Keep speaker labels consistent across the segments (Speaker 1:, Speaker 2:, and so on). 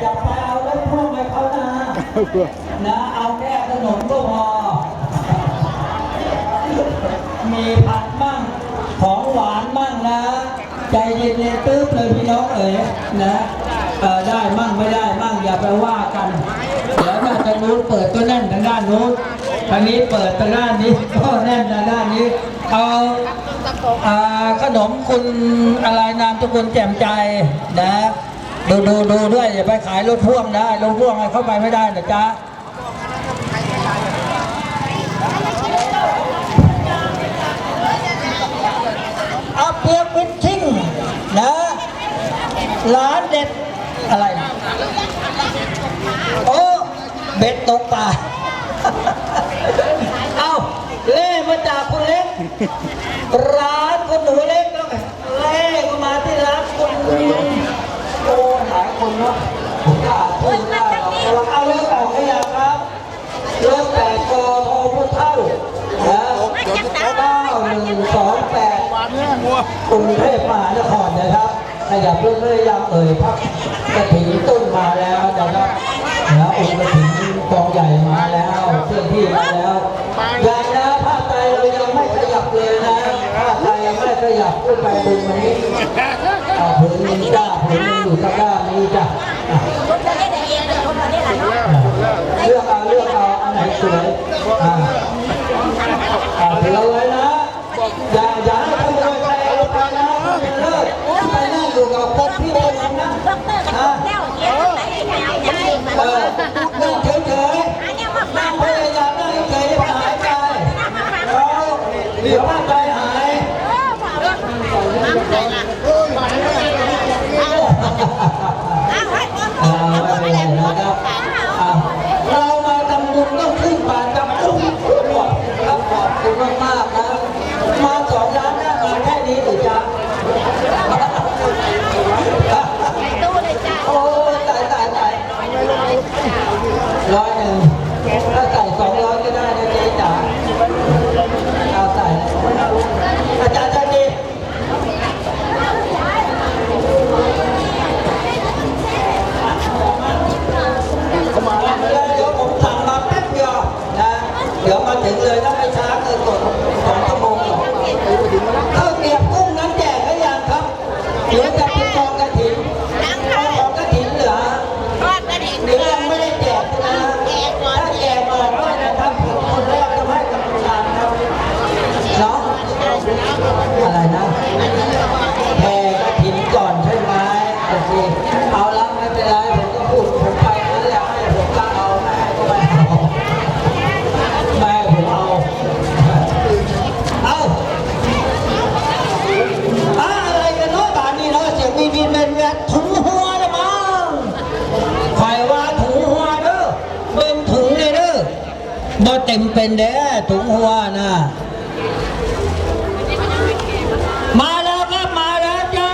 Speaker 1: อย่าไปเอารถพ่วงไปเขานะนะเอาแค่ขนมก็พอ มีผักมั่งของหวานมั่งนะ ใจเย็นๆตื้อเลยพี่น้องเอ๋ยนะเออได้มั่งไม่ได้มั่งอย่าไปว่ากันเดี๋ยวถ้าทางนู้นเปิดก็แน่นทางด้านนู้นทางนี้เปิดทางด้านนี้ก็แน่นทางด้านนี้เอาอ่าขนมคุณอะไรนามทุกคนแจ่มใจนะ ดูดูดูด้วยอย่าไปขายรถพ่วงนะรถพ่วงอะไรเข้าไปไม่ได้นะจ๊ะอาเปียกฟิชชิ่งนะร้านเด็ดอะไรโอ้เบ็ดตกปลาเอาเล่มาจากคุณเล็ก ร้านคุณหนูเล็กแล้วเล่ก็มาที่ร้านคุณโอ้หลาย คนเนาะผมก็อาจพูดได้หรอกแต่ว่าเอาเรื่องออกขยะครับเรื่องแต่กอทอผู้เท่านะเก้าหนึ่งสองแปดกรุงเทพมหานครนะครับขยับเรื่องเรื่อยยังเอ่ยพักกระถิ่นต้นมาแล้วนะครับนะองค์กระถิ่นกองใหญ่มาแล้วเคลื่อนที่มาแล้ว ตรยังไม่ขยับขึ้นไปบนวันนี้เอผืนนี้จ้าผืนนี้อยู่ตะกร้านี้จ้ะอะเลือกเอาเลือกเอาอันไหนสวยอ่าอ่าถือเอาไว้นะอย่าอย่าให้ขโมยใครเอาไปนะเลิกไปนั่งอยู่กับพวกพี่เองนะอะเออนั่งเฉยๆนั่งพยายามนั่งเฉยๆอย่าหายใจแล้วเดี๋ยวร่างกาย เต็มเป็นเด้อถุงหัวน่ะมาแล้วครับมาแล้วจ้า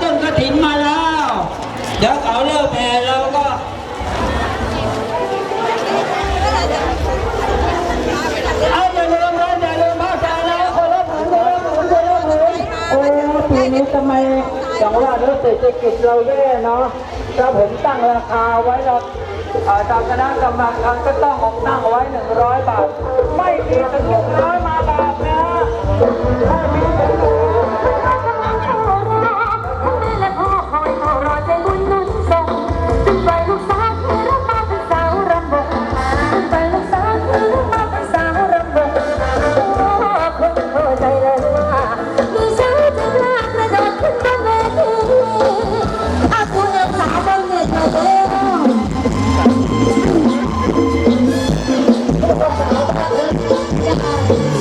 Speaker 1: ต้นกระถินมาแล้ว เดี๋ยวเขาเลิกแผ่เราก็เอาอย่าลืมนะอย่าลืมผ้าจานแล้วคนละผืนคนละผืนคนละผืนโอ้ปีนี้ทำไมอย่างว่าเนื้อะเศรษฐกิจเราแย่เนาะถ้าผมตั้งราคาไว้เรา ทางคณะกรรมการก็ต้องของตั้งไว้หนึ่งร้อยบาท ไม่มีถึงหนึ่งร้อยมาบาทนะไม่มี Thank you.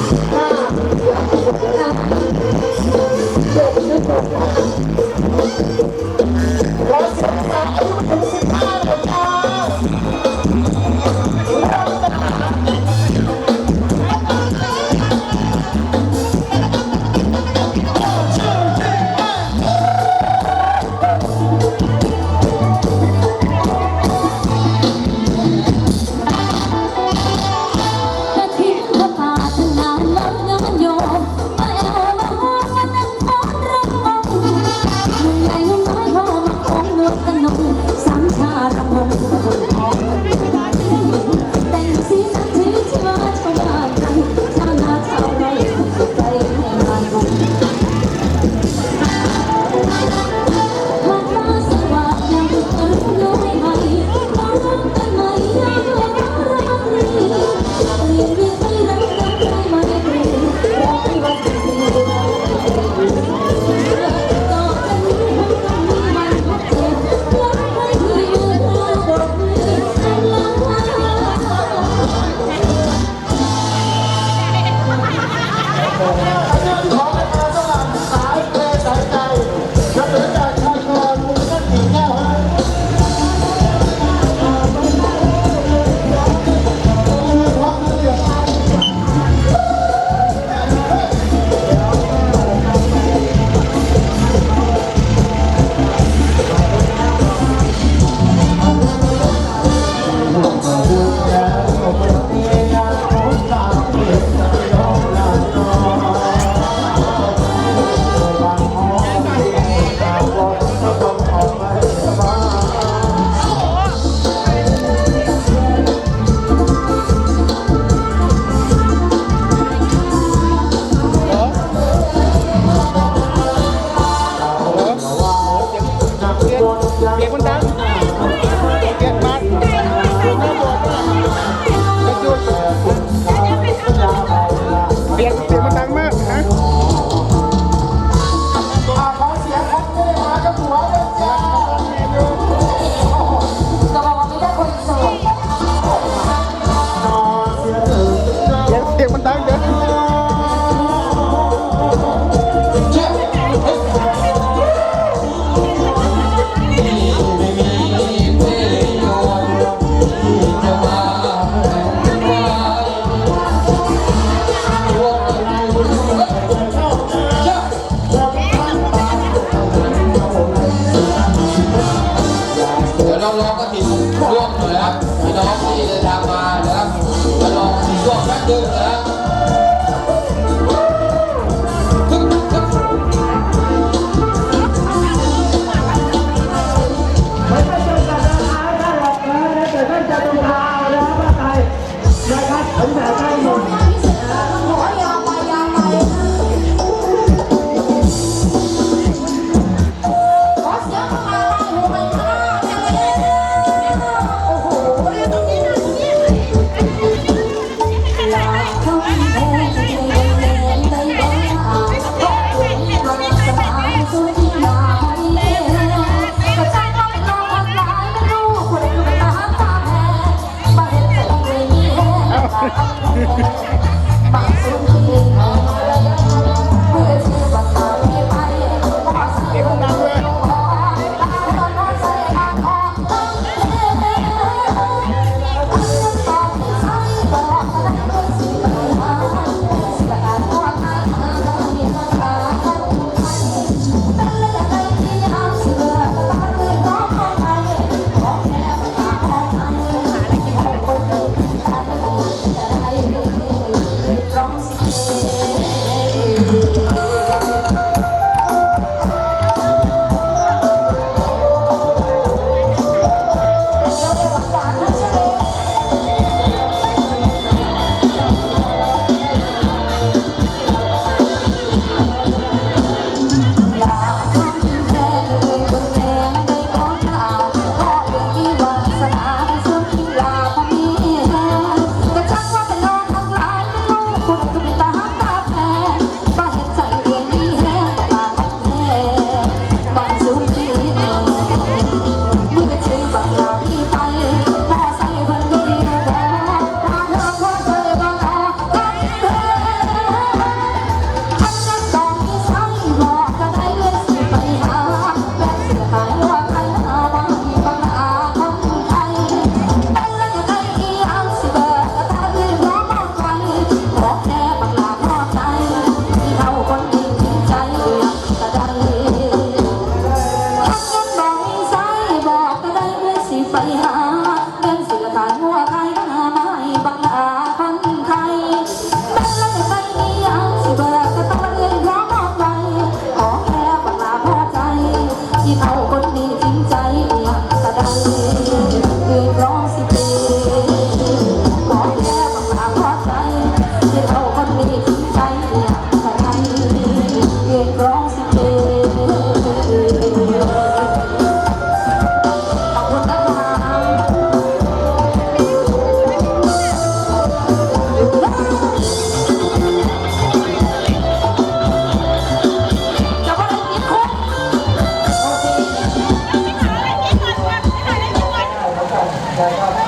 Speaker 1: นะ
Speaker 2: ครับ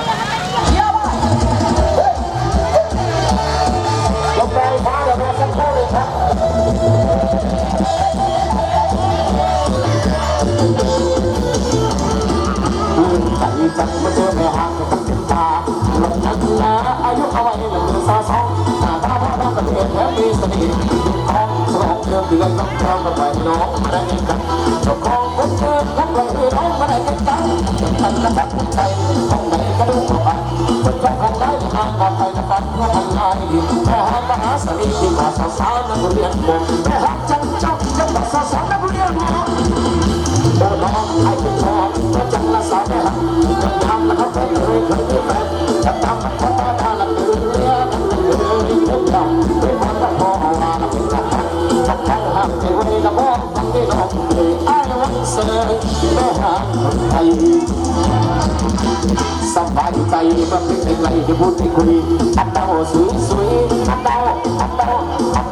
Speaker 2: เดือนน้องเรา
Speaker 3: กับไป
Speaker 1: น้
Speaker 4: องมา
Speaker 3: ได้กันเจ้าของคนเดิมทั้งไรน้องมาได้กันตั้งฉันและแบบใจของไหนก็ดูมาคนใจของได้ทางการไปนะกันว่าทำงานดีแม่มหาสนิทที่มาสาวสาวนักเรียนมองแม่รักจังจังจังสาวสาวนักเรียนมองโอ้น้องไอ้เป็นชอบก็จังละสาวแม่ฮักจังทำละเขาเคยเคยเคยมีแฟนจังทำละเกไทยสบายใจมันเป็นเพลงไรที่พูดที่คุยอันเดาสวยสวยอันเดาอันเดาอั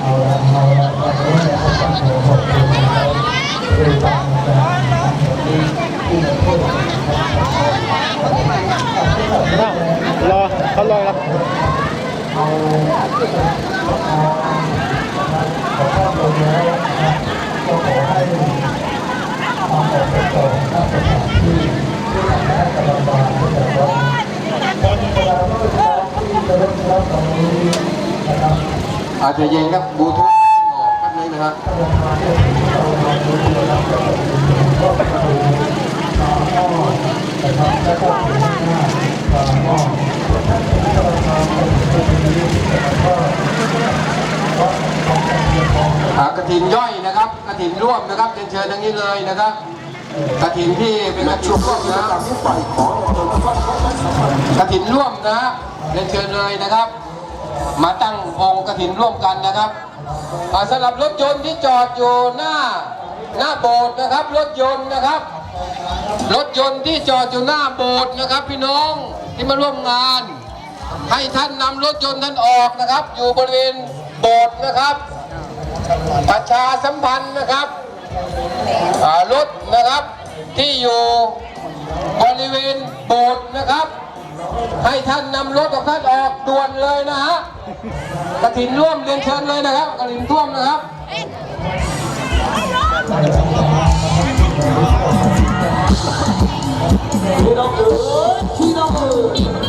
Speaker 3: นเดาอันเดาอันเดาอันเดาอันเดาสวยๆทั้งชมทั้งตัวแล้วก็หูยน้องน้องจะต้องแม่ฮักตลอด
Speaker 5: อ่าน้องครับพี่น้องครับา
Speaker 4: เอาลอยอาจารย์โหขอบคุณนะครับคือฟังนะครับที่ที่มาร
Speaker 6: อเรอแล้ว
Speaker 4: เอาขอข้อมูลแล้วนะครับก็ขอให้ อาจจะเย็
Speaker 5: นครับบูทูธออกแป๊บนึงนะครับกระถินย่อยนะครับกระถินร่วมนะครับเรียนเชิญทางนี้เลยนะครับกระถินที่เป็นกระถินร่วมนะกระถินร่วมนะเรียนเชิญเลยนะครับ มาตั้งองค์กระถินร่วมกันนะครับสำหรับรถยนต์ที่จอดอยู่หน้าหน้าโบสถ์นะครับ รถยนต์นะครับ รถยนต์ที่จอดอยู่หน้าโบสถ์นะครับ พี่น้องที่มาร่วมงาน ให้ท่านนำรถยนต์ท่านออกนะครับ อยู่บริเวณโบสถ์นะครับ ประชาสัมพันธ์นะครับรถนะครับที่อยู่บริเวณโบสถ์นะครับ ให้ท่านนำรถของท่านออกด่วนเลยนะฮะกระถินร่วมเรียนเชิญเลยนะครับกระถินท่วมนะครับ
Speaker 1: พี่น้องเอ๋ยพี่น้องเอ๋ย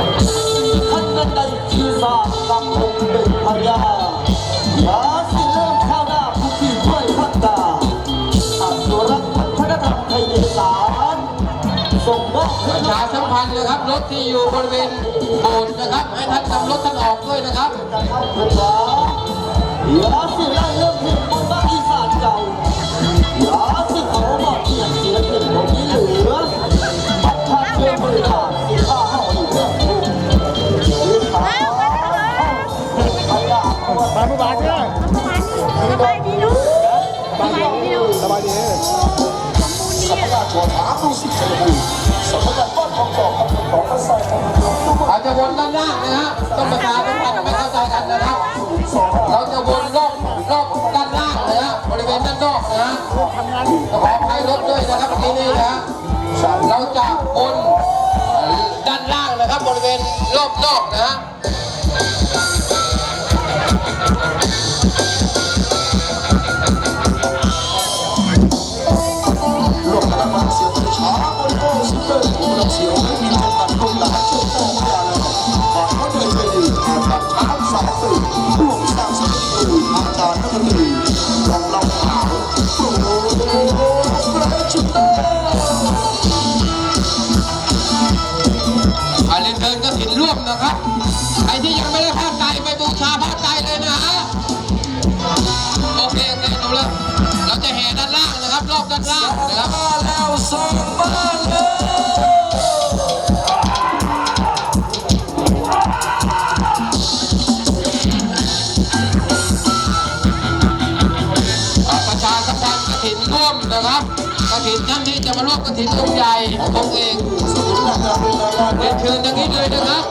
Speaker 1: ร
Speaker 5: ถที่อยู่บริเวณโบสถ์นะครับ ให้ท่านนำรถท่านออกด้วยนะครับ
Speaker 1: บ้าพรรษาอย่าสิไล่เริ่มเห็นบนบ้านอีสานเก่าอย่าสิเอาหมดเสียเสียเสียของที่เหลือบัตรชาติเชื่อมือขาดสิข้าเฮาอยู่เรื่องนี้สิขาพญา
Speaker 6: มาเมื่อวานเนี่ย
Speaker 2: สบายดีลูกสบายดีลูก
Speaker 6: สบายดี
Speaker 3: สมภาษณ์ตัวถามดูสิเธอบุญสัมภาษณ์บ้านของต่อกับข องกระใสของหลวงปู่
Speaker 5: เราจะวนด้านล่างนะฮะต้องประชาสัมพันไม่เข้าใจกันนะครับ เราจะวนรอบรอบด้านล่างนะฮะบริเวณด้านนอกนะฮะขอให้รถด้วยนะครับที่นี่นะฮะเราจะวนด้านล่างนะครับ บริเวณรอบนอกนะฮะ
Speaker 3: ถินร่ว
Speaker 5: มนะครับกฐินท่านที่จะมาร่วมกฐินองค์ใหญ่องค์เองเรียนเชิญอย่างนี้เลยนะครับ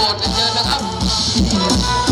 Speaker 2: โบสถ์กันเยอะนะครับ